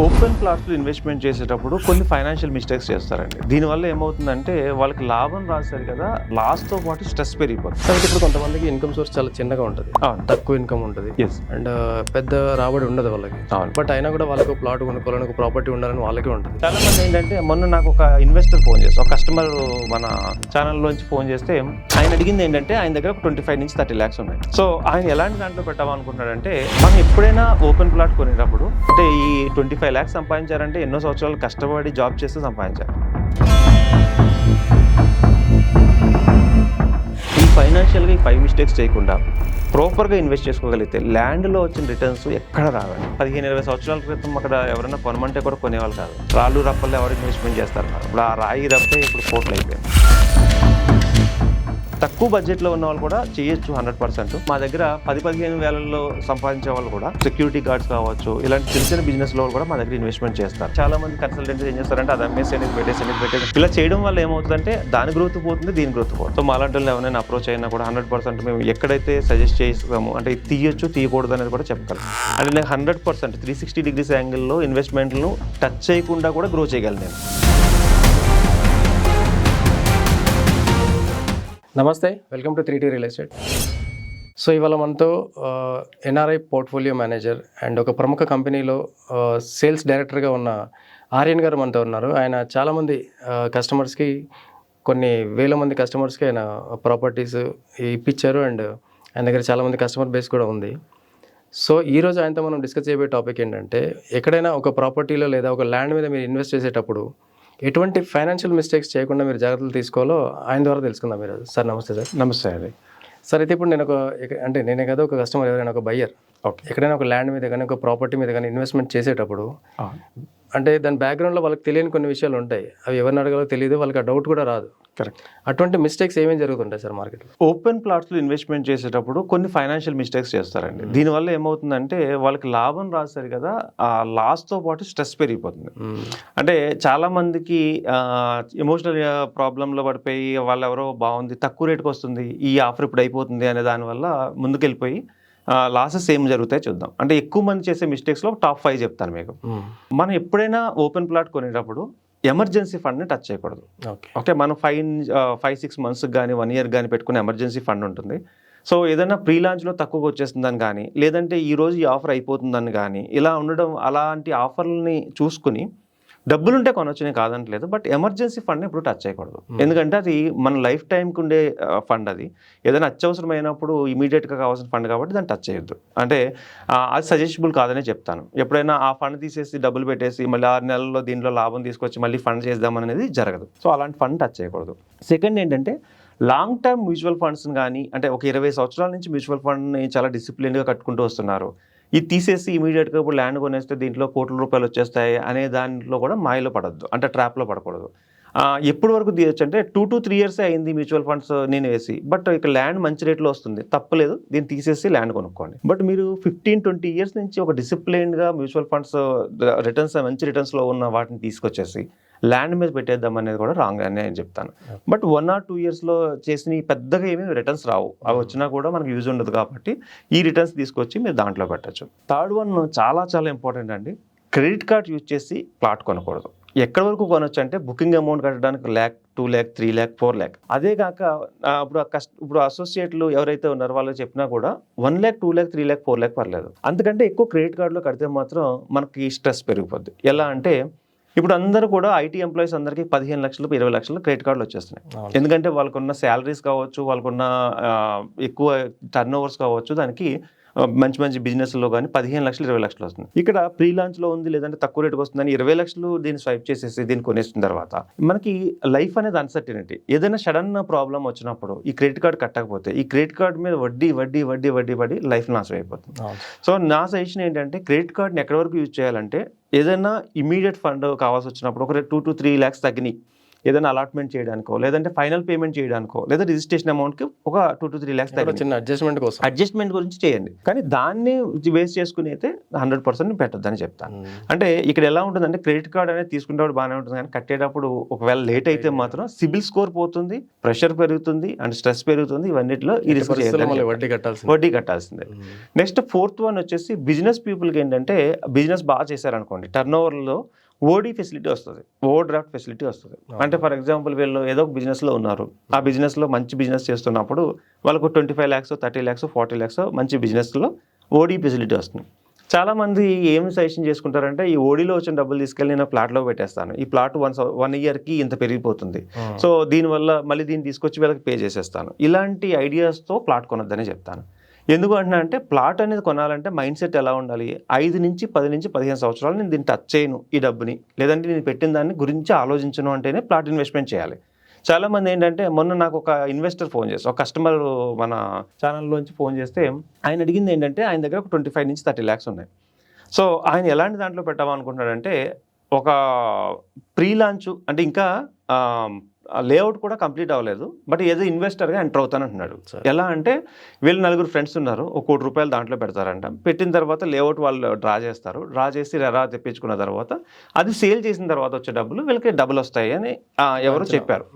Open ప్లాట్స్లో investment చేసేటప్పుడు కొన్ని financial mistakes చేస్తారండి. దీనివల్ల ఏమవుతుందంటే వాళ్ళకి లాభం రాస్తారు కదా లాస్తో పాటు స్ట్రెస్ పెరిగిపోతుంది. అయితే ఇప్పుడు కొంతమందికి ఇన్కమ్ సోర్స్ చాలా చిన్నగా ఉంటుంది. తక్కువ ఇన్కమ్ ఉంటుంది. అండ్ పెద్ద రాబడి ఉండదు వాళ్ళకి. బట్ అయినా కూడా వాళ్ళకు ప్లాట్ కొనుక్కోవాలని ఒక ప్రాపర్టీ ఉండాలని వాళ్ళకి ఉంటుంది. చాలా మంది ఏంటంటే మొన్న నాకు ఒక ఇన్వెస్టర్ ఫోన్ చేసి ఒక కస్టమర్ మన ఛానల్లోంచి ఫోన్ చేస్తే ఆయన అడిగింది ఏంటంటే ఆయన దగ్గర ఒక ట్వంటీ ఫైవ్ నుంచి థర్టీ ల్యాక్స్ ఉన్నాయి. సో ఆయన ఎలాంటి దాంట్లో పెట్టామనుకుంటున్నాడంటే మనం ఎప్పుడైనా ఓపెన్ ప్లాట్ కొనేటప్పుడు అంటే ఈ ట్వంటీ ఫైవ్ ల్యాక్స్ సంపాదించారంటే ఎన్నో సంవత్సరాలు కష్టపడి జాబ్ చేస్తే సంపాదించారు ఈ ఫైనాన్షియల్గా ఈ ఫైవ్ మిస్టేక్స్ చేయకుండా ప్రాపర్గా ఇన్వెస్ట్ చేసుకోగలిగితే ల్యాండ్లో వచ్చిన రిటర్న్స్ ఎక్కడ రావండి. పదిహేను ఇరవై సంవత్సరాల క్రితం అక్కడ ఎవరైనా కొనమంటే కూడా కొనేవాళ్ళు కాదు. రాళ్ళు రప్పల్లో ఎవరు ఇన్వెస్ట్మెంట్ చేస్తారు ఇప్పుడు ఆ రాయి రప్పే ఇప్పుడు కోట్లు అయిపోయింది తక్కువ బడ్జెట్లో ఉన్న వాళ్ళు కూడా చేయొచ్చు హండ్రెడ్ పర్సెంట్ మా దగ్గర పది పదిహేను వేలలో సంపాదించే వాళ్ళు కూడా సెక్యూరిటీ గార్డ్స్ కావచ్చు ఇలాంటి చిన్న చిన్న బిజినెస్లో కూడా మా దగ్గర ఇన్వెస్ట్మెంట్ చేస్తారు. చాలా మంది కన్సల్టెంట్స్ ఏం చేస్తారంటే అది అమ్మేసి అనేది పెట్టేసి అనేది పెట్టేసి. ఇలా చేయడం వల్ల ఏమవుతుందంటే దాని గ్రోత్ పోతుంది దీని గ్రోత్ పోతుంది సో మా లాంటి వాళ్ళు ఎవరైనా అప్రోచ్ అయినా కూడా హండ్రెడ్ పర్సెంట్ మేము ఎక్కడైతే సజెస్ట్ చేస్తాము అంటే తీయొచ్చు తీయకూడదు అనేది కూడా చెప్పగలం. అంటే నేను hundred percent three sixty degrees యాంగిల్లో ఇన్వెస్ట్మెంట్ను టచ్ చేయకుండా కూడా గ్రో చేయగలను నేను. నమస్తే. Welcome to three T real estate so ఇవాళ మనతో ఎన్ఆర్ఐ పోర్ట్ఫోలియో మేనేజర్ అండ్ ఒక ప్రముఖ కంపెనీలో సేల్స్ డైరెక్టర్గా ఉన్న ఆర్యన్ గారు మనతో ఉన్నారు. ఆయన చాలామంది కస్టమర్స్కి కొన్ని వేల మంది కస్టమర్స్కి ఆయన ప్రాపర్టీస్ ఇప్పించారు అండ్ ఆయన దగ్గర చాలామంది కస్టమర్ బేస్ కూడా ఉంది. సో ఈరోజు ఆయనతో మనం డిస్కస్ చేయబోయే టాపిక్ ఏంటంటే ఎక్కడైనా ఒక ప్రాపర్టీలో లేదా ఒక ల్యాండ్ మీద మీరు ఇన్వెస్ట్ చేసేటప్పుడు ఎటువంటి ఫైనాన్షియల్ మిస్టేక్స్ చేయకుండా మీరు జాగ్రత్తలు తీసుకోవాలో ఆయన ద్వారా తెలుసుకుందాం మీరు సార్ నమస్తే సార్. నమస్తే అండి. సార్ అయితే ఇప్పుడు నేను ఒక అంటే నేనే కదా ఒక కస్టమర్ ఎవరైనా ఒక బయ్యర్ ఓకే. ఎక్కడైనా ఒక ల్యాండ్ మీద కానీ ఒక ప్రాపర్టీ మీద కానీ ఇన్వెస్ట్మెంట్ చేసేటప్పుడు అంటే దాని బ్యాక్గ్రౌండ్లో వాళ్ళకి తెలియని కొన్ని విషయాలు ఉంటాయి. అవి ఎవరిని అడగాలో తెలియదు వాళ్ళకి ఆ డౌట్ కూడా రాదు. కరెక్ట్ అటువంటి మిస్టేక్స్ ఏమేమి జరుగుతుంటాయి సార్ మార్కెట్లో ఓపెన్ ప్లాట్స్లో ఇన్వెస్ట్మెంట్ చేసేటప్పుడు కొన్ని ఫైనాన్షియల్ మిస్టేక్స్ చేస్తారండి. దీనివల్ల ఏమవుతుందంటే వాళ్ళకి లాభం రాస్తారు కదా? ఆ లాస్తో పాటు స్ట్రెస్ పెరిగిపోతుంది. అంటే చాలా మందికి ఎమోషనల్ ప్రాబ్లంలో పడిపోయి వాళ్ళు ఎవరో బాగుంది తక్కువ రేటుకి వస్తుంది ఈ ఆఫర్ ఇప్పుడు అయిపోతుంది అనే దానివల్ల ముందుకెళ్ళిపోయి లాసెస్ ఏం జరుగుతాయో చూద్దాం. అంటే ఎక్కువ మంది చేసే మిస్టేక్స్లో టాప్ ఫైవ్ చెప్తాను మీకు. మనం ఎప్పుడైనా ఓపెన్ ప్లాట్ కొనేటప్పుడు ఎమర్జెన్సీ ఫండ్ని టచ్ చేయకూడదు. ఓకే. ఓకే మనం ఫైవ్ ఫైవ్ సిక్స్ మంత్స్కి కానీ వన్ ఇయర్ కానీ పెట్టుకునే ఎమర్జెన్సీ ఫండ్ ఉంటుంది. సో ఏదైనా ప్రీ లాంచ్లో తక్కువగా వచ్చేస్తుందని కానీ లేదంటే ఈ రోజు ఈ ఆఫర్ అయిపోతుందని కానీ ఇలా ఉండడం అలాంటి ఆఫర్లని చూసుకుని డబ్బులుంటే కొనొచ్చు కాదంటలేదు బట్ ఎమర్జెన్సీ ఫండ్ ఎప్పుడు టచ్ చేయకూడదు. ఎందుకంటే అది మన లైఫ్ టైంకి ఉండే ఫండ్ అది. ఏదైనా అత్యవసరమైనప్పుడు ఇమీడియట్గా కావాల్సిన ఫండ్ కాబట్టి దాన్ని టచ్ చేయొద్దు. అంటే అది సజెస్టబుల్ కాదనే చెప్తాను. ఎప్పుడైనా ఆ ఫండ్ తీసేసి డబ్బులు పెట్టేసి మళ్ళీ ఆరు నెలల్లో దీనిలో లాభం తీసుకొచ్చి మళ్ళీ ఫండ్ చేద్దాం అనేది జరగదు. సో అలాంటి ఫండ్ టచ్ చేయకూడదు. సెకండ్ ఏంటంటే లాంగ్ టర్మ్ మ్యూచువల్ ఫండ్స్ కానీ అంటే ఒక ఇరవై సంవత్సరాల నుంచి మ్యూచువల్ ఫండ్ని చాలా డిసిప్లిన్గా కట్టుకుంటూ వస్తున్నారు. ఇది తీసేసి ఇమీడియట్గా ఇప్పుడు ల్యాండ్ కొనేస్తే దీంట్లో కోట్ల రూపాయలు వచ్చేస్తాయి అనే దాంట్లో కూడా మాయలో పడద్దు. అంటే ట్రాప్లో పడకూడదు. ఎప్పటి వరకు తీయొచ్చు అంటే టూ టు త్రీ ఇయర్స్ అయింది మ్యూచువల్ ఫండ్స్ నేను వేసి బట్ ఇక ల్యాండ్ మంచి రేట్లో వస్తుంది. తప్పలేదు దీన్ని తీసేసి ల్యాండ్ కొనుక్కోండి. బట్ మీరు ఫిఫ్టీన్ ట్వంటీ ఇయర్స్ నుంచి ఒక డిసిప్లైన్గా మ్యూచువల్ ఫండ్స్ రిటర్న్స్ మంచి రిటర్న్స్లో ఉన్న వాటిని తీసుకొచ్చేసి ల్యాండ్ మీద పెట్టేద్దాం అనేది కూడా రాంగ్ అని నేను చెప్తాను. బట్ వన్ ఆర్ టూ ఇయర్స్లో చేసిన పెద్దగా ఏమీ రిటర్న్స్ రావు. అవి వచ్చినా కూడా మనకు యూజ్ ఉండదు కాబట్టి ఈ రిటర్న్స్ తీసుకొచ్చి మీరు దాంట్లో పెట్టచ్చు. థర్డ్ వన్ చాలా చాలా ఇంపార్టెంట్ అండి. క్రెడిట్ కార్డ్ యూజ్ చేసి ప్లాట్ కొనకూడదు. ఎక్కడి వరకు కొనొచ్చు అంటే బుకింగ్ అమౌంట్ కట్టడానికి lakh two lakh three lakh four lakh. అదే కాక ఇప్పుడు ఆ కస్ట్ ఇప్పుడు అసోసియేట్లు ఎవరైతే ఉన్నారో వాళ్ళు చెప్పినా కూడా one lakh two lakh three lakh four lakh పర్లేదు. అంతకంటే ఎక్కువ క్రెడిట్ కార్డులో కడితే మాత్రం మనకి స్ట్రెస్ పెరిగిపోద్ది. ఎలా అంటే ఇప్పుడు అందరూ కూడా ఐటీ ఎంప్లాయీస్ అందరికీ పదిహేను లక్షలు ఇరవై లక్షలు క్రెడిట్ కార్డులు వచ్చేస్తున్నాయి. ఎందుకంటే వాళ్ళకున్న శాలరీస్ కావచ్చు వాళ్ళకున్న ఎక్కువ టర్న్ ఓవర్స్ కావచ్చు దానికి మంచి మంచి బిజినెస్లో కానీ పదిహేను లక్షలు ఇరవై లక్షలు వస్తుంది. ఇక్కడ ప్రీ లాంచ్లో ఉంది లేదంటే తక్కువ రేటుకి వస్తుందని ఇరవై లక్షలు దీన్ని స్వైప్ చేసేసి దీన్ని కొనేసిన తర్వాత మనకి లైఫ్ అనేది అన్సర్టినిటీ. ఏదైనా సడన్ ప్రాబ్లం వచ్చినప్పుడు ఈ క్రెడిట్ కార్డ్ కట్టకపోతే ఈ క్రెడిట్ కార్డ్ మీద వడ్డీ వడ్డీ వడ్డీ వడ్డీ పడి లైఫ్ నాశనం అయిపోతుంది. సో నా సజెషన్ ఏంటంటే క్రెడిట్ కార్డ్ని ఎక్కడి వరకు యూజ్ చేయాలంటే ఏదైనా ఇమీడియట్ ఫండ్ కావాల్సి వచ్చినప్పుడు ఒక టూ టు త్రీ ల్యాక్స్ తగ్గినాయి. ఏదైనా అలాట్మెంట్ చేయడానికో లేదంటే ఫైనల్ పేమెంట్ చేయడానికో లేదా రిజిస్ట్రేషన్ అమౌంట్కి ఒక టూ టు త్రీ ల్యాక్స్ చిన్న అడ్జస్ట్మెంట్ కోసం. అడ్జస్ట్మెంట్ గురించి చేయండి. కానీ దాన్ని వేస్ట్ చేసుకుని అయితే హండ్రెడ్ పర్సెంట్ పెట్టొద్దని చెప్తాను. అంటే ఇక్కడ ఎలా ఉంటుందంటే క్రెడిట్ కార్డ్ అనేది తీసుకునేటప్పుడు బాగానే ఉంటుంది. కానీ కట్టేటప్పుడు ఒకవేళ లేట్ అయితే మాత్రం సిబిల్ స్కోర్ పోతుంది ప్రెషర్ పెరుగుతుంది అండ్ స్ట్రెస్ పెరుగుతుంది. ఇవన్నిటిలో ఈ రిస్క్ వడ్డీ కట్టాల్సింది. వడ్డీ కట్టాల్సిందే. నెక్స్ట్ ఫోర్త్ వన్ వచ్చేసి బిజినెస్ పీపుల్కి ఏంటంటే బిజినెస్ బాగా చేశారనుకోండి. టర్న్ ఓవర్లో ఓడీ ఫెసిలిటీ వస్తుంది. ఓవర్ డ్రాఫ్ట్ ఫెసిలిటీ వస్తుంది. అంటే ఫర్ ఎగ్జాంపుల్ వీళ్ళు ఏదో ఒక బిజినెస్లో ఉన్నారు. ఆ బిజినెస్లో మంచి బిజినెస్ చేస్తున్నప్పుడు వాళ్ళకు twenty five lakhs thirty lakhs forty lakhs మంచి బిజినెస్లో ఓడీ ఫెసిలిటీ వస్తుంది. చాలా మంది ఏం సజెషన్ చేసుకుంటారంటే ఈ ఓడీలో వచ్చిన డబ్బులు తీసుకెళ్ళి నేను ప్లాట్లో పెట్టేస్తాను. ఈ ప్లాట్ వన్ వన్ ఇయర్కి ఇంత పెరిగిపోతుంది. సో దీనివల్ల మళ్ళీ దీన్ని తీసుకొచ్చి వీళ్ళకి పే చేసేస్తాను. ఇలాంటి ఐడియాస్తో ప్లాట్ కొనొద్దని చెప్తాను. ఎందుకు అంటున్నా అంటే ప్లాట్ అనేది కొనాలంటే మైండ్ సెట్ ఎలా ఉండాలి? ఐదు నుంచి పది నుంచి పదిహేను సంవత్సరాలు నేను దీన్ని టచ్ చేయను ఈ డబ్బుని. లేదంటే నేను పెట్టిన దాన్ని గురించి ఆలోచించను అంటేనే ప్లాట్ ఇన్వెస్ట్మెంట్ చేయాలి. చాలామంది ఏంటంటే మొన్న నాకు ఒక ఇన్వెస్టర్ ఫోన్ చేసి ఒక కస్టమర్ మన ఛానల్లోంచి ఫోన్ చేస్తే ఆయన అడిగింది ఏంటంటే ఆయన దగ్గర ఒక ట్వంటీ ఫైవ్ నుంచి థర్టీ ల్యాక్స్ ఉన్నాయి. సో ఆయన ఎలాంటి దాంట్లో పెట్టామనుకుంటున్నాడంటే ఒక ప్రీ లాంచ్ అంటే ఇంకా లేఅవుట్ కూడా కంప్లీట్ అవ్వలేదు. బట్ ఏదో ఇన్వెస్టర్గా ఎంటర్ అవుతానంటున్నాడు సరే. ఎలా అంటే వీళ్ళు నలుగురు ఫ్రెండ్స్ ఉన్నారు. ఒక కోటి రూపాయలు దాంట్లో పెడతారంట. పెట్టిన తర్వాత లేఅవుట్ వాళ్ళు డ్రా చేస్తారు. డ్రా చేసి రా తెప్పించుకున్న తర్వాత అది సేల్ చేసిన తర్వాత వచ్చే డబ్బులు వీళ్ళకి డబ్బులు వస్తాయి అని ఎవరో చెప్పారు.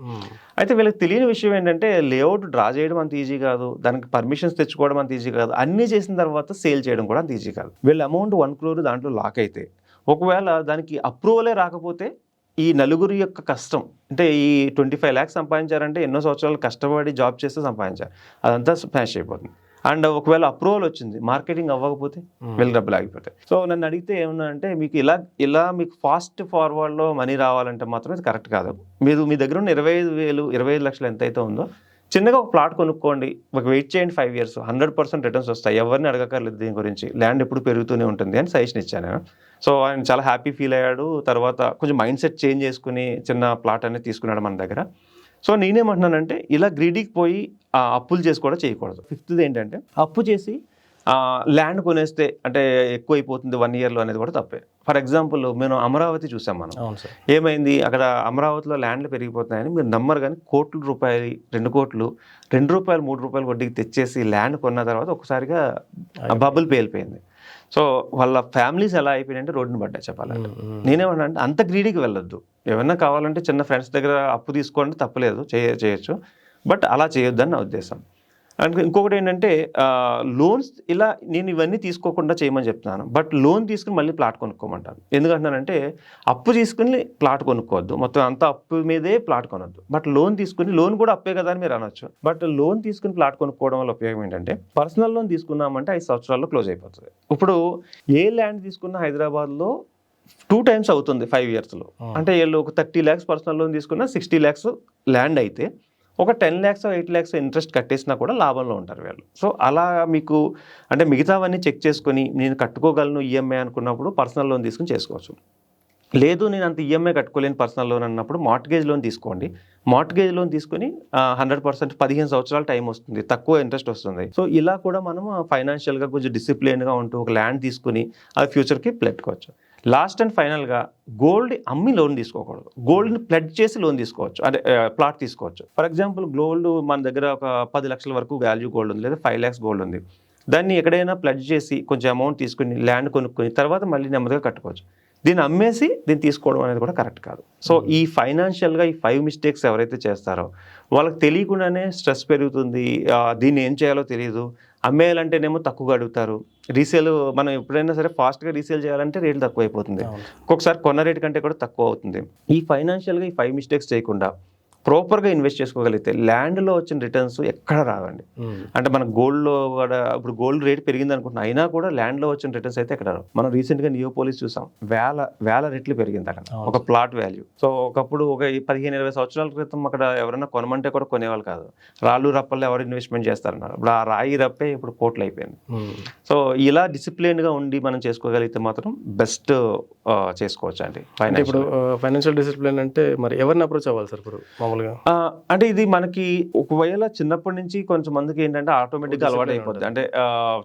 అయితే వీళ్ళకి తెలియని విషయం ఏంటంటే లేఅవుట్ డ్రా చేయడం అంత ఈజీ కాదు. దానికి పర్మిషన్స్ తెచ్చుకోవడం అంత ఈజీ కాదు. అన్నీ చేసిన తర్వాత సేల్ చేయడం కూడా అంత ఈజీ కాదు. వీళ్ళ అమౌంట్ వన్ క్రోర్ దాంట్లో లాక్ అయితే ఒకవేళ దానికి అప్రూవలే రాకపోతే ఈ నలుగురి యొక్క కష్టం అంటే ఈ ట్వంటీ ఫైవ్ ల్యాక్స్ సంపాదించారంటే ఎన్నో సంవత్సరాలు కష్టపడి జాబ్ చేస్తే సంపాదించారు. అదంతా స్మాష్ అయిపోతుంది. అండ్ ఒకవేళ అప్రూవల్ వచ్చింది మార్కెటింగ్ అవ్వకపోతే వీళ్ళ డబ్బులు ఆగిపోతాయి. సో నన్ను అడిగితే ఏమన్నా అంటే మీకు ఇలా ఇలా మీకు ఫాస్ట్ ఫార్వర్డ్లో మనీ రావాలంటే మాత్రం ఇది కరెక్ట్ కాదు. మీరు మీ దగ్గర ఉన్న ఇరవై ఐదు వేలు ఇరవై ఐదు లక్షలు ఎంత అయితే ఉందో చిన్నగా ఒక ప్లాట్ కొనుక్కోండి. ఒక వెయిట్ చేయండి five years hundred percent returns వస్తాయి. ఎవరిని అడగక్కర్లేదు దీని గురించి. ల్యాండ్ ఎప్పుడు పెరుగుతూనే ఉంటుంది అని సజెషన్ ఇచ్చాను. సో ఆయన చాలా హ్యాపీ ఫీల్ అయ్యాడు. తర్వాత కొంచెం మైండ్ సెట్ చేంజ్ చేసుకుని చిన్న ప్లాట్ అనేది తీసుకున్నాడు మన దగ్గర. సో నేనేమంటున్నానంటే ఇలా గ్రీడీకి పోయి ఆ, అప్పులు చేసి కూడా చేయకూడదు. ఫిఫ్త్ది ఏంటంటే అప్పు చేసి ల్యాండ్ కొనేస్తే అంటే ఎక్కువ అయిపోతుంది వన్ ఇయర్లో అనేది కూడా తప్పే. ఫర్ ఎగ్జాంపుల్ మేము అమరావతి చూసాం మనం. ఏమైంది? అక్కడ అమరావతిలో ల్యాండ్లు పెరిగిపోతున్నాయని మీరు నమ్మరు కానీ కోట్ల రూపాయలు రెండు కోట్లు రెండు రూపాయలు మూడు రూపాయలు వడ్డీకి తెచ్చేసి ల్యాండ్ కొన్న తర్వాత ఒకసారిగా బబుల్ పేలిపోయింది. సో వాళ్ళ ఫ్యామిలీస్ ఎలా అయిపోయినాయంటే రోడ్డుని పడ్డాయి చెప్పాలంటే. నేనేమన్నా అంటే అంత గ్రీడీకి వెళ్ళొద్దు. ఏమన్నా కావాలంటే చిన్న ఫ్రెండ్స్ దగ్గర అప్పు తీసుకోండి తప్పలేదు చేయ చేయొచ్చు. బట్ అలా చేయొద్దని నా ఉద్దేశం. అండ్ ఇంకొకటి ఏంటంటే లోన్స్ ఇలా నేను ఇవన్నీ తీసుకోకుండా చేయమని చెప్తున్నాను. బట్ లోన్ తీసుకుని మళ్ళీ ప్లాట్ కొనుక్కోమంటాను ఎందుకంటున్నానంటే అప్పు తీసుకుని ప్లాట్ కొనుక్కోవద్దు. మొత్తం అంతా అప్పు మీదే ప్లాట్ కొనొద్దు. బట్ లోన్ తీసుకుని లోన్ కూడా అప్పే కదా అని మీరు అనొచ్చు. బట్ లోన్ తీసుకుని ప్లాట్ కొనుక్కోవడం వల్ల ఉపయోగం ఏంటంటే పర్సనల్ లోన్ తీసుకున్నామంటే ఐదు సంవత్సరాల్లో క్లోజ్ అయిపోతుంది. ఇప్పుడు ఏ ల్యాండ్ తీసుకున్నా హైదరాబాద్లో టూ టైమ్స్ అవుతుంది ఫైవ్ ఇయర్స్లో. అంటే వీళ్ళు ఒక థర్టీ ల్యాక్స్ పర్సనల్ లోన్ తీసుకున్నా సిక్స్టీ ల్యాక్స్ ల్యాండ్ అయితే ఒక ten lakhs eight lakhs interest కట్టేసినా కూడా లాభంలో ఉంటారు వీళ్ళు. సో అలా మీకు అంటే మిగతావన్నీ చెక్ చేసుకొని నేను కట్టుకోగలను ఈఎంఐ అనుకున్నప్పుడు పర్సనల్ లోన్ తీసుకుని చేసుకోవచ్చు. లేదు నేను అంత ఈఎంఐ కట్టుకోలేని పర్సనల్ లోన్ అన్నప్పుడు మార్ట్గేజ్ లోన్ తీసుకోండి. మార్ట్గేజ్ లోన్ తీసుకుని హండ్రెడ్ పర్సెంట్ పదిహేను సంవత్సరాలు టైం వస్తుంది. తక్కువ ఇంట్రెస్ట్ వస్తుంది. సో ఇలా కూడా మనం ఫైనాన్షియల్గా కొంచెం డిసిప్లిన్గా ఉంటూ ఒక ల్యాండ్ తీసుకుని అది ఫ్యూచర్కి పెట్టుకోవచ్చు. లాస్ట్ అండ్ ఫైనల్గా గోల్డ్ అమ్మి లోన్ తీసుకోకూడదు. గోల్డ్ని ప్లెడ్ చేసి లోన్ తీసుకోవచ్చు. అంటే ప్లాట్ తీసుకోవచ్చు. ఫర్ ఎగ్జాంపుల్ గోల్డ్ మన దగ్గర ఒక పది లక్షల వరకు వాల్యూ గోల్డ్ ఉంది లేదా ఫైవ్ ల్యాక్స్ గోల్డ్ ఉంది. దాన్ని ఎక్కడైనా ప్లెడ్ చేసి కొంచెం అమౌంట్ తీసుకుని ల్యాండ్ కొనుక్కొని తర్వాత మళ్ళీ నెమ్మదిగా కట్టుకోవచ్చు. దీన్ని అమ్మేసి దీన్ని తీసుకోవడం అనేది కూడా కరెక్ట్ కాదు. సో ఈ ఫైనాన్షియల్గా ఈ ఫైవ్ మిస్టేక్స్ ఎవరైతే చేస్తారో వాళ్ళకి తెలియకుండానే స్ట్రెస్ పెరుగుతుంది. దీన్ని ఏం చేయాలో తెలియదు. అమ్మేయాలంటేనేమో తక్కువగా అడుగుతారు. రీసేల్ మనం ఎప్పుడైనా సరే ఫాస్ట్గా రీసేల్ చేయాలంటే రేట్లు తక్కువ అయిపోతుంది. ఒక్కొక్కసారి కొన్న రేట్ కంటే కూడా తక్కువ అవుతుంది. ఈ ఫైనాన్షియల్గా ఈ ఫైవ్ మిస్టేక్స్ చేయకుండా ప్రాపర్గా ఇన్వెస్ట్ చేసుకోగలిగితే ల్యాండ్లో వచ్చిన రిటర్న్స్ ఎక్కడ రావండి. అంటే మన గోల్డ్లో కూడా ఇప్పుడు గోల్డ్ రేట్ పెరిగింది అనుకుంటున్నా అయినా కూడా ల్యాండ్లో వచ్చిన రిటర్న్స్ అయితే ఎక్కడ రావు. మనం రీసెంట్గా నియోపోలిస్ చూసాం వేల వేల రెట్లు పెరిగింది అక్కడ. ఒక ప్లాట్ వాల్యూ. సో ఒకప్పుడు ఒక పదిహేను ఇరవై సంవత్సరాల క్రితం అక్కడ ఎవరైనా కొనమంటే కూడా కొనేవాళ్ళు కాదు. రాళ్ళు రప్పల్లో ఎవరు ఇన్వెస్ట్మెంట్ చేస్తారన్నారు. ఇప్పుడు ఆ రాయి రప్పే ఇప్పుడు కోట్లు అయిపోయింది. సో ఇలా డిసిప్లిన్గా ఉండి మనం చేసుకోగలిగితే మాత్రం బెస్ట్ చేసుకోవచ్చు అండి ఇప్పుడు ఫైనాన్షియల్ డిసిప్లిన్ అంటే మరి ఎవరిని అప్రోచ్ అవ్వాలి సార్ ఇప్పుడు? మామూలుగా. అంటే ఇది మనకి ఒకవేళ చిన్నప్పటి నుంచి కొంచెం మందికి ఏంటంటే ఆటోమేటిక్గా అలవాటు అయిపోతుంది అంటే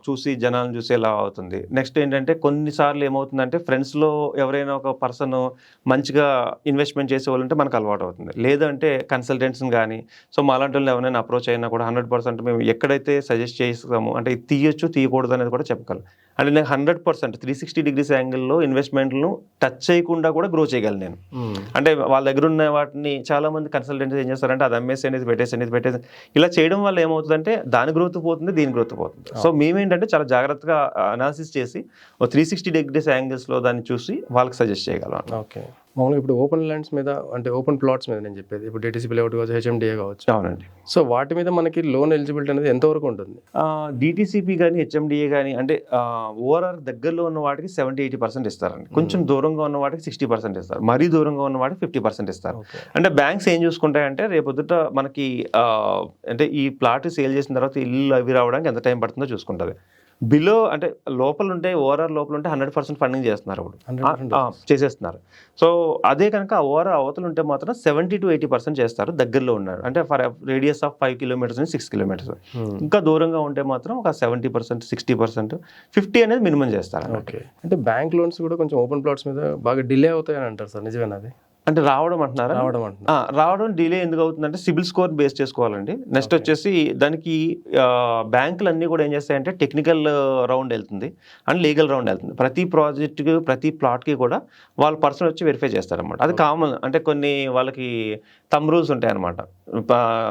చూసి జనాలను చూసి ఎలా అవుతుంది. నెక్స్ట్ ఏంటంటే కొన్నిసార్లు ఏమవుతుందంటే ఫ్రెండ్స్లో ఎవరైనా ఒక పర్సన్ మంచిగా ఇన్వెస్ట్మెంట్ చేసే వాళ్ళు ఉంటే మనకు అలవాటు అవుతుంది లేదంటే కన్సల్టెంట్స్ కానీ సో మా అలాంటి వాళ్ళు ఎవరైనా అప్రోచ్ అయినా కూడా హండ్రెడ్ పర్సెంట్ మేము ఎక్కడైతే సజెస్ట్ చేస్తామో అంటే తీయొచ్చు తీయకూడదు అనేది కూడా చెప్పగలం. అంటే నేను hundred percent three sixty degrees యాంగిల్లో ఇన్వెస్ట్మెంట్లను టచ్ చేయకుండా కూడా గ్రో చేయగలను నేను. మ్మ్. అంటే వాళ్ళ దగ్గర ఉన్న వాటిని చాలా మంది కన్సల్టెంట్స్ ఏం చేస్తారంటే అది అమ్మేసి అనేది పెట్టేసి అనేది పెట్టేసి ఇలా చేయడం వల్ల ఏమవుతుందంటే దాని గ్రోత్ పోతుంది దీని గ్రోత్ పోతుంది. సో మేమేంటంటే చాలా జాగ్రత్తగా అనాలిసిస్ చేసి త్రీ సిక్స్టీ డిగ్రీస్ యాంగిల్స్లో దాన్ని చూసి వాళ్ళకి సజెస్ట్ చేయగలం. ఓకే మామూలుగా ఇప్పుడు ఓపెన్ ల్యాండ్స్ మీద అంటే ఓపెన్ ప్లాట్స్ మీద నేను చెప్పేది. ఇప్పుడు డిటీసీపీ లేఅవుట్ కావచ్చు హెచ్ఎండిఏ కావచ్చు. అవునండి. సో వాటి మీద మనకి లోన్ ఎలిజిబిలిటీ అనేది ఎంతవరకు ఉంటుంది? డిటీసీపీ కానీ హెచ్ఎండిఏ కానీ అంటే ఓవరాల్ దగ్గరలో ఉన్న వాటికి సెవెంటీ ఎయిటీ పర్సెంట్ ఇస్తారండి. కొంచెం దూరంగా ఉన్న వాటికి సిక్స్టీ పర్సెంట్ ఇస్తారు. మరీ దూరంగా ఉన్న వాటికి ఫిఫ్టీ పర్సెంట్ ఇస్తారు. అంటే బ్యాంక్స్ ఏం చూసుకుంటాయంటే రేపొద్దుట మనకి అంటే ఈ ప్లాట్ సేల్ చేసిన తర్వాత ఇల్లు అవి రావడానికి ఎంత టైం పడుతుందో చూసుకుంటుంది. బిలో అంటే లోపల ఉంటే ఓవరాల్ లోపల ఉంటే హండ్రెడ్ పర్సెంట్ ఫండింగ్ చేస్తున్నారు ఇప్పుడు 100% ఆ, ఆ, చేసేస్తున్నారు. సో అదే కనుక ఓవరాల్ అవతలు ఉంటే మాత్రం సెవెంటీ టు ఎయిటీ పర్సెంట్ చేస్తారు దగ్గరలో ఉన్నారు. అంటే for radius of five kilometres నుంచి సిక్స్ కిలోమీటర్స్. ఇంకా దూరంగా ఉంటే మాత్రం ఒక seventy percent sixty percent fifty అనేది మినిమం చేస్తారు ఓకే. అంటే బ్యాంక్ లోన్స్ కూడా కొంచెం ఓపెన్ ప్లాట్స్ మీద బాగా డిలే అవుతాయని అంటారు సార్ నిజమేనా అది? అంటే రావడం అంటున్నారా? రావడం అంటున్నా. ఆ, రావడం డిలే ఎందుకు అవుతుందంటే సిబిల్ స్కోర్ బేస్ చేసుకోవాలండి. నెక్స్ట్ వచ్చేసి దానికి బ్యాంకులు అన్నీ కూడా ఏం చేస్తాయంటే టెక్నికల్ రౌండ్ వెళ్తుంది అండ్ లీగల్ రౌండ్ వెళ్తుంది. ప్రతి ప్రాజెక్ట్కి ప్రతి ప్లాట్కి కూడా వాళ్ళ పర్సన్ వచ్చి వెరిఫై చేస్తారన్నమాట. అది కామన్. అంటే కొన్ని వాళ్ళకి తమ్ రూల్స్ ఉంటాయి అనమాట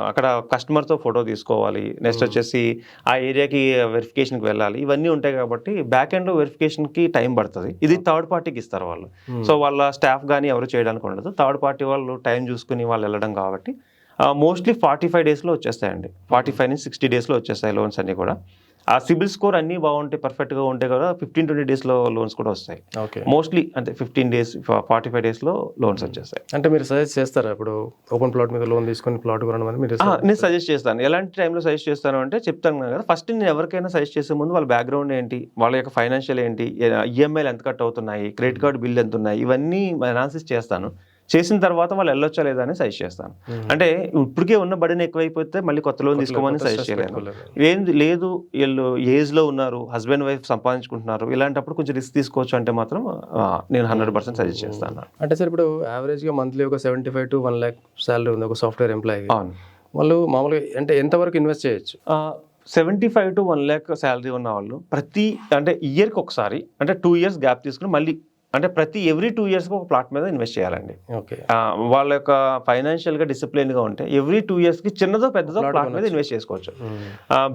అక్కడ కస్టమర్తో ఫోటో తీసుకోవాలి. నెక్స్ట్ వచ్చేసి ఆ ఏరియాకి వెరిఫికేషన్కి వెళ్ళాలి. ఇవన్నీ ఉంటాయి కాబట్టి బ్యాక్ ఎండ్లో వెరిఫికేషన్కి టైం పడుతుంది. ఇది థర్డ్ పార్టీకి ఇస్తారు వాళ్ళు. సో వాళ్ళ స్టాఫ్ కానీ ఎవరు చేయడానికి ఉండదు. థర్డ్ పార్టీ వాళ్ళు టైం చూసుకుని వాళ్ళు వెళ్ళడం కాబట్టి మోస్ట్లీ ఫార్టీ ఫైవ్ డేస్లో వచ్చేస్తాయండి. ఫార్టీ ఫైవ్ నుంచి సిక్స్టీ డేస్లో వచ్చేస్తాయి లోన్స్ అన్నీ కూడా. ఆ సిబిల్ స్కోర్ అన్నీ బాగుంటాయి పర్ఫెక్ట్గా ఉంటే కూడా ఫిఫ్టీన్ ట్వంటీ డేస్లో లోన్స్ కూడా వస్తాయి. ఓకే. మోస్ట్లీ అంటే ఫిఫ్టీన్ డేస్ ఫార్టీ ఫైవ్ డేస్లో లోన్స్ వచ్చేస్తాయి. అంటే మీరు సజెస్ట్ చేస్తారా ఇప్పుడు ఓపెన్ ప్లాట్ మీద లోన్ తీసుకొని ప్లాట్ కొనడం మీరు నేను సజెస్ట్ చేస్తాను. ఎలాంటి టైంలో సజెస్ట్ చేస్తాను అంటే చెప్తాను కదా ఫస్ట్ నేను ఎవరికైనా సజెస్ట్ చేసే ముందు వాళ్ళ బ్యాక్గ్రౌండ్ ఏంటి వాళ్ళ యొక్క ఫైనాన్షియల్ ఏంటి ఈఎంఐలు ఎంత కట్ అవుతున్నాయి క్రెడిట్ కార్డ్ బిల్ ఎంత ఉన్నాయి ఇవన్నీ అనాలిసిస్ చేస్తాను. చేసిన తర్వాత వాళ్ళు వెళ్ళొచ్చా లేదా అని సజెస్ట్ చేస్తాను. అంటే ఇప్పటికే ఉన్న బడిని ఎక్కువైపోతే మళ్ళీ కొత్త లోన్ తీసుకోమని సజెస్ట్ చేయలేను. ఏం లేదు వీళ్ళు ఏజ్లో ఉన్నారు హస్బెండ్ వైఫ్ సంపాదించుకుంటున్నారు ఇలాంటప్పుడు కొంచెం రిస్క్ తీసుకోవచ్చు అంటే మాత్రం నేను హండ్రెడ్ పర్సెంట్ సజెస్ట్ చేస్తాను. అంటే సార్ ఇప్పుడు యావరేజ్గా మంత్లీ ఒక seventy five to one lakh salary ఉంది ఒక సాఫ్ట్వేర్ ఎంప్లాయీ వాళ్ళు మామూలుగా అంటే ఎంతవరకు ఇన్వెస్ట్ చేయొచ్చు? Seventy five to one lakh salary ఉన్న వాళ్ళు ప్రతి అంటే ఇయర్కి ఒకసారి అంటే టూ ఇయర్స్ గ్యాప్ తీసుకుని మళ్ళీ అంటే ప్రతి ఎవ్రీ టూ ఇయర్స్కి ఒక ప్లాట్ మీద ఇన్వెస్ట్ చేయాలండి. ఓకే. వాళ్ళ యొక్క ఫైనాన్షియల్గా డిసిప్లిన్గా ఉంటే ఎవ్రీ టూ ఇయర్స్కి చిన్నదో పెద్దదో ప్లాట్ మీద. ఇన్వెస్ట్ చేసుకోవచ్చు.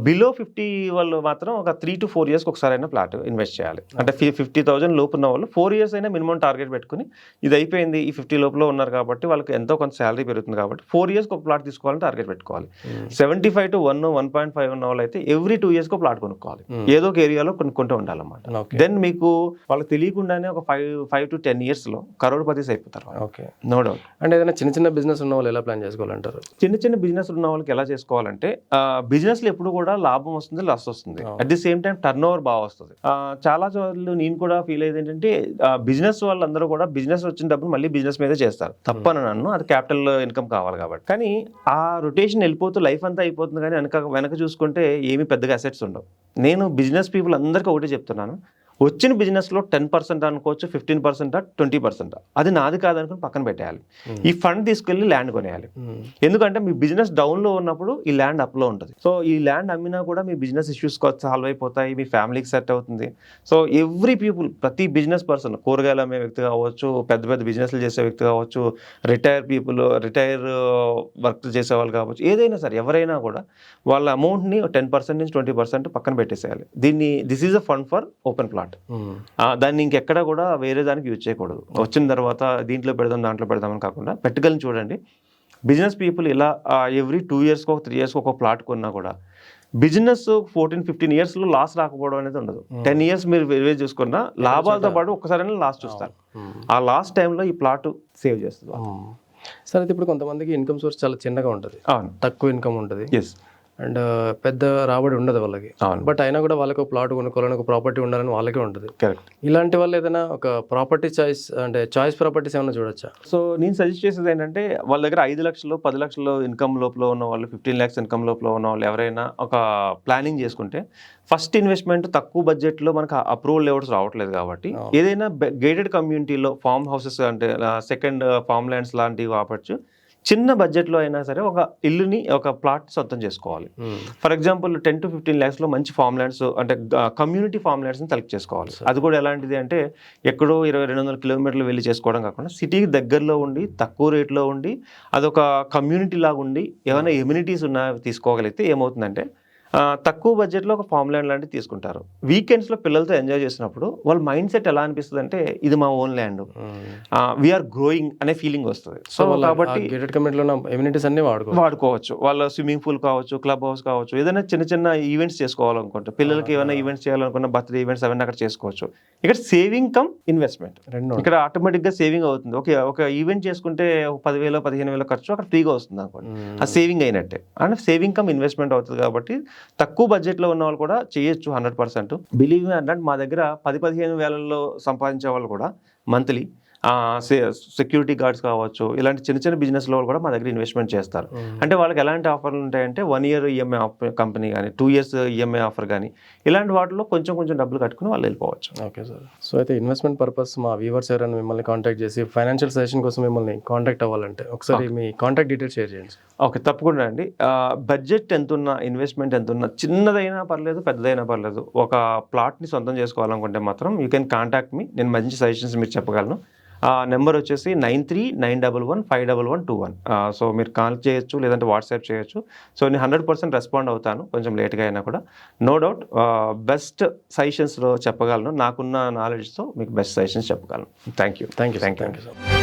బిలో ఫిఫ్టీ వాళ్ళు మాత్రం ఒక త్రీ టు ఫోర్ ఇయర్స్కి ఒకసారి అయినా ప్లాట్ ఇన్వెస్ట్ చేయాలి. అంటే ఫిఫ్టీ థౌసండ్ లోపు ఉన్న వాళ్ళు ఫోర్ ఇయర్స్ అయినా మినిమం టార్గెట్ పెట్టుకుని ఇది అయిపోయింది ఈ ఫిఫ్టీ లోపల ఉన్నారు కాబట్టి వాళ్ళకి ఎంతో కొంత శాలరీ పెరుగుతుంది కాబట్టి ఫోర్ ఇయర్స్కి ఒక ప్లాట్ తీసుకోవాలని టార్గెట్ పెట్టుకోవాలి. Seventy five to one one point five ఉన్న వాళ్ళు అయితే ఎవ్రీ టూ ఇయర్స్కి ప్లాట్ కొనుక్కోవాలి. ఏదో ఒక ఏరియాలో కొనుక్కుంటూ ఉండాలన్నమాట. దెన్ మీకు వాళ్ళకి తెలియకుండానే ఒక ఫైవ్ ఫైవ్ టు టెన్ ఇయర్స్లో కరోడ్పతిస్ అయిపోతారు ఓకే. నో డౌట్ అంటే ఏదైనా చిన్న చిన్న బిజినెస్ ఉన్న వాళ్ళు ఎలా ప్లాన్ చేసుకోవాలంటారు? చిన్న చిన్న బిజినెస్ ఉన్న వాళ్ళకి ఎలా చేసుకోవాలంటే బిజినెస్లో ఎప్పుడు కూడా లాభం వస్తుంది లాస్ వస్తుంది. At the same time turnover బాగా వస్తుంది. చాలా సార్లు నేను కూడా ఫీల్ అయ్యేది ఏంటంటే బిజినెస్ వాళ్ళందరూ కూడా బిజినెస్ వచ్చినప్పుడు మళ్ళీ బిజినెస్ మీదే చేస్తారు. తప్పని నన్ను అది క్యాపిటల్ ఇన్కమ్ కావాలి కాబట్టి. కానీ ఆ రొటేషన్ వెళ్ళిపోతూ లైఫ్ అంతా అయిపోతుంది కానీ వెనక వెనక చూసుకుంటే ఏమి పెద్దగా అసెట్స్ ఉండవు. నేను బిజినెస్ పీపుల్ అందరికీ ఒకటే చెప్తున్నాను. వచ్చిన బిజినెస్లో టెన్ పర్సెంట్ అనుకోవచ్చు ఫిఫ్టీన్ పర్సెంట్ ట్వంటీ పర్సెంట్ అది నాది కాదనుకుని పక్కన పెట్టేయాలి. ఈ ఫండ్ తీసుకెళ్ళి ల్యాండ్ కొనేయాలి. ఎందుకంటే మీ బిజినెస్ డౌన్లో ఉన్నప్పుడు ఈ ల్యాండ్ అప్లో ఉంటుంది. సో ఈ ల్యాండ్ అమ్మినా కూడా మీ బిజినెస్ ఇష్యూస్ సాల్వ్ అయిపోతాయి మీ ఫ్యామిలీకి సెట్ అవుతుంది. సో ఎవ్రీ పీపుల్ ప్రతి బిజినెస్ పర్సన్ కూరగాయలు అమ్మే వ్యక్తి కావచ్చు పెద్ద పెద్ద బిజినెస్లు చేసే వ్యక్తి కావచ్చు రిటైర్ పీపుల్ రిటైర్ వర్క్ చేసే వాళ్ళు కావచ్చు ఏదైనా సరే ఎవరైనా కూడా వాళ్ళ అమౌంట్ని టెన్ పర్సెంట్ నుంచి ట్వంటీ పర్సెంట్ పక్కన పెట్టేసేయాలి. దీన్ని this is a fund for open plot దాన్ని ఇంకెక్కడ కూడా వేరే దానికి యూజ్ చేయకూడదు. వచ్చిన తర్వాత దీంట్లో పెడదాం దాంట్లో పెడదామని కాకుండా పెట్టుకల్ని చూడండి. బిజినెస్ పీపుల్ ఇలా ఎవ్రీ టూ ఇయర్స్కి ఒక త్రీ ఇయర్స్కి ఒక ప్లాట్ కొన్నా కూడా బిజినెస్ ఫోర్టీన్ ఫిఫ్టీన్ ఇయర్స్లో లాస్ రాకపోవడం అనేది ఉండదు. టెన్ ఇయర్స్ మీరు వేరే చూసుకున్నా లాభాలతో పాటు ఒక్కసారైనా లాస్ చూస్తారు. ఆ లాస్ట్ టైంలో ఈ ప్లాట్ సేవ్ చేస్తుంది. సరే అయితే ఇప్పుడు కొంతమందికి ఇన్కమ్ సోర్స్ చాలా చిన్నగా ఉంటుంది. తక్కువ ఇన్కమ్ ఉంటుంది. ఎస్ అండ్ పెద్ద రాబడి ఉండదు వాళ్ళకి. బట్ అయినా కూడా వాళ్ళకి ఒక ప్లాట్ కొనుక్కోవాలని ఒక ప్రాపర్టీ ఉండాలని వాళ్ళకే ఉంటుంది. కరెక్ట్. ఇలాంటి వాళ్ళు ఏదైనా ఒక ప్రాపర్టీ చాయిస్ అంటే చాయిస్ ప్రాపర్టీస్ ఏమైనా చూడొచ్చా? సో నేను సజెస్ట్ చేసేది ఏంటంటే వాళ్ళ దగ్గర ఐదు లక్షలు పది లక్షలు ఇన్కమ్ లోపల ఉన్న వాళ్ళు ఫిఫ్టీన్ ల్యాక్స్ ఇన్కమ్ లోపల ఉన్న వాళ్ళు ఎవరైనా ఒక ప్లానింగ్ చేసుకుంటే ఫస్ట్ ఇన్వెస్ట్మెంట్ తక్కువ బడ్జెట్లో మనకు అప్రూవల్ లెవెల్స్ రావట్లేదు కాబట్టి. ఏదైనా గేటెడ్ కమ్యూనిటీలో ఫార్మ్ హౌసెస్ అంటే సెకండ్ ఫార్మ్ ల్యాండ్స్ లాంటివి ఆపచ్చు చిన్న బడ్జెట్లో అయినా సరే ఒక ఇల్లుని ఒక ప్లాట్ సొంతం చేసుకోవాలి. For example ten to fifteen ల్యాక్స్లో మంచి ఫార్మ్ ల్యాండ్స్ అంటే కమ్యూనిటీ ఫార్మ్ ల్యాండ్స్ని సెలెక్ట్ చేసుకోవాలి. అది కూడా ఎలాంటిది అంటే ఎక్కడో ఇరవై రెండు వందల కిలోమీటర్లు వెళ్ళి చేసుకోవడం కాకుండా సిటీకి దగ్గరలో ఉండి తక్కువ రేట్లో ఉండి అదొక కమ్యూనిటీ లాగా ఉండి ఏమైనా ఎమ్యూనిటీస్ ఉన్నా తీసుకోగలిగితే ఏమవుతుందంటే తక్కువ బడ్జెట్లో ఒక ఫార్మ్ ల్యాండ్ లాంటివి తీసుకుంటారు. వీకెండ్స్లో పిల్లలతో ఎంజాయ్ చేసినప్పుడు వాళ్ళ మైండ్ సెట్ ఎలా అనిపిస్తుంది అంటే ఇది మా ఓన్ ల్యాండ్ వీఆర్ గ్రోయింగ్ అనే ఫీలింగ్ వస్తుంది. సో కాబట్టి ఎమ్యూనిటీస్ అన్ని వాడుకో వాడుకోవచ్చు. వాళ్ళ స్విమ్మింగ్ పూల్ కావచ్చు క్లబ్ హౌస్ కావచ్చు ఏదైనా చిన్న చిన్న ఈవెంట్స్ చేసుకోవాలనుకుంటే పిల్లలకి ఏమైనా ఈవెంట్స్ చేయాలనుకున్న బర్త్డే ఈవెంట్స్ అవన్నీ అక్కడ చేసుకోవచ్చు. ఇక్కడ సేవింగ్ కమ్ ఇన్వెస్ట్మెంట్ రెండు ఇక్కడ ఆటోమేటిక్గా సేవింగ్ అవుతుంది. ఓకే ఒక ఈవెంట్ చేసుకుంటే ఒక పదివేల పదిహేను వేల ఖర్చు అక్కడ ఫ్రీగా వస్తుంది అనుకోండి. మ్మ్. ఆ సేవింగ్ అయినట్టే. అండ్ సేవింగ్ కమ్ ఇన్వెస్ట్మెంట్ అవుతుంది కాబట్టి తక్కువ బడ్జెట్లో ఉన్న వాళ్ళు కూడా చేయొచ్చు హండ్రెడ్ పర్సెంట్ బిలీవ్ అంటే మా దగ్గర పది పదిహేను వేలలో సంపాదించే వాళ్ళు కూడా మంత్లీ సెక్యూరిటీ గార్డ్స్ కావచ్చు ఇలాంటి చిన్న చిన్న బిజినెస్లో కూడా మా దగ్గర ఇన్వెస్ట్మెంట్ చేస్తారు. అంటే వాళ్ళకి ఎలాంటి ఆఫర్లు ఉంటాయంటే వన్ ఇయర్ ఈఎంఐ కంపెనీ కానీ టూ ఇయర్స్ ఈఎంఐ ఆఫర్ కానీ ఇలాంటి వాటిలో కొంచెం కొంచెం డబ్బులు కట్టుకుని వాళ్ళు వెళ్ళిపోవచ్చు. Okay sir. సో అయితే ఇన్వెస్ట్మెంట్ పర్పస్ మా వ్యూవర్స్ ఎవరైనా మిమ్మల్ని కాంటాక్ట్ చేసి ఫైనాన్షియల్ సజెషన్ కోసం మిమ్మల్ని కాంటాక్ట్ అవ్వాలంటే ఒకసారి మీ కాంటాక్ట్ డీటెయిల్స్ షేర్ చేయండి ఓకే తప్పకుండా అండి. బడ్జెట్ ఎంత ఉన్నా ఇన్వెస్ట్మెంట్ ఎంత ఉన్నా చిన్నదైనా పర్లేదు పెద్దదైనా పర్లేదు ఒక ప్లాట్ని సొంతం చేసుకోవాలనుకుంటే మాత్రం యూ కెన్ కాంటాక్ట్ మీ నేను మంచి సజెషన్స్ మీరు చెప్పగలను. ఆ నెంబర్ వచ్చేసి nine three nine double one five double one two one. So మీరు కాల్ చేయొచ్చు లేదంటే వాట్సాప్ చేయొచ్చు. సో నేను హండ్రెడ్ పర్సెంట్ రెస్పాండ్ అవుతాను కొంచెం లేట్గా అయినా కూడా. నో డౌట్ బెస్ట్ సజెషన్స్లో చెప్పగలను నాకున్న నాలెడ్జ్తో మీకు బెస్ట్ సజెషన్స్ చెప్పగలను. Thank you thank you. Thank you sir